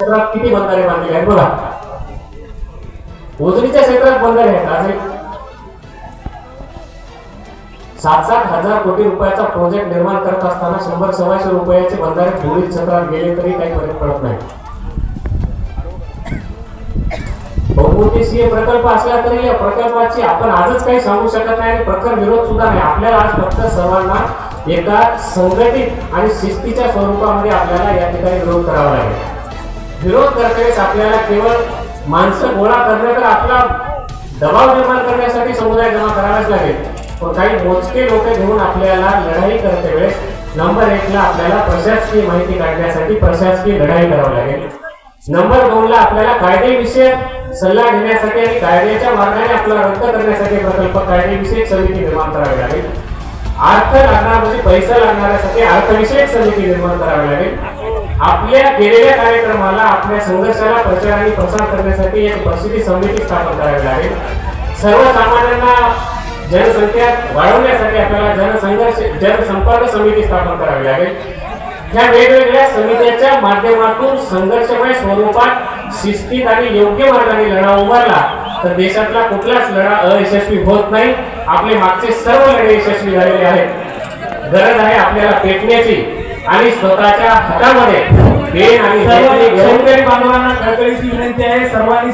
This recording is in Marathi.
क्षेत्रात किती बंधारे बांधलेले आहेत? बघा उजनीच्या क्षेत्रात बंधारे आहेत. आज एक सात सात हजार कोटी रुपयाचा प्रोजेक्ट निर्माण करत असताना शंभर सव्वाशे रुपयाचे बंधारे पोलीस क्षेत्रात गेले तरी काही फरक पडत नाही. बहुउद्देशीय प्रकल्प असला तरी या प्रकल्पाची आपण आजच काही सांगू शकत नाही आणि प्रखर विरोध सुद्धा नाही. आपल्याला आज फक्त सर्वांना एका संघटित आणि शिस्तीच्या स्वरूपामध्ये आपल्याला या ठिकाणी विरोध करावा लागेल. विरोध करतेवेळेस आपल्याला केवळ माणसं गोळा करणं तर आपला दबाव निर्माण करण्यासाठी समुदाय जमा करावाच लागेल. पण काही मोजके लोक घेऊन आपल्याला लढाई करते वेळेस नंबर एकला आपल्याला प्रशासकीय माहिती काढण्यासाठी प्रशासकीय लढाई करावी लागेल. नंबर दोनला आपल्याला कायदेविषयक सल्ला घेण्यासाठी आणि कायद्याच्या मार्गाने आपला रद्द करण्यासाठी प्रकल्प कायदेविषयक समिती निर्माण करावी लागेल. अर्थ लागणार म्हणजे पैसा लागणाऱ्यासाठी अर्थविषयक समिती निर्माण करावी लागेल. आपल्या केलेल्या कार्यक्रमाला आपल्या संघर्षाला प्रचार आणि प्रसार करण्यासाठी एक प्रसिद्धी समिती स्थापन करावी लागेल. सर्वसामान्यांना जनसंख्या वाढवण्यासाठी आपल्याला जनसंघर्ष जनसंपर्क समिती स्थापन करावी लागेल. या वेगवेगळ्या समित्याच्या माध्यमातून संघर्षमय स्वरूपात शिस्तीत आणि योग्य मार्गाने लढा उभारला तर देशातला कुठलाच लढा अयशस्वी होत नाही. आपले मागचे सर्व लढे यशस्वी झालेले आहेत. गरज आहे आपल्याला पेटण्याची. आणि स्वतःच्या हातामध्ये पेन आणि बांधवांना कळकळीची विनंती आहे. सर्वांनी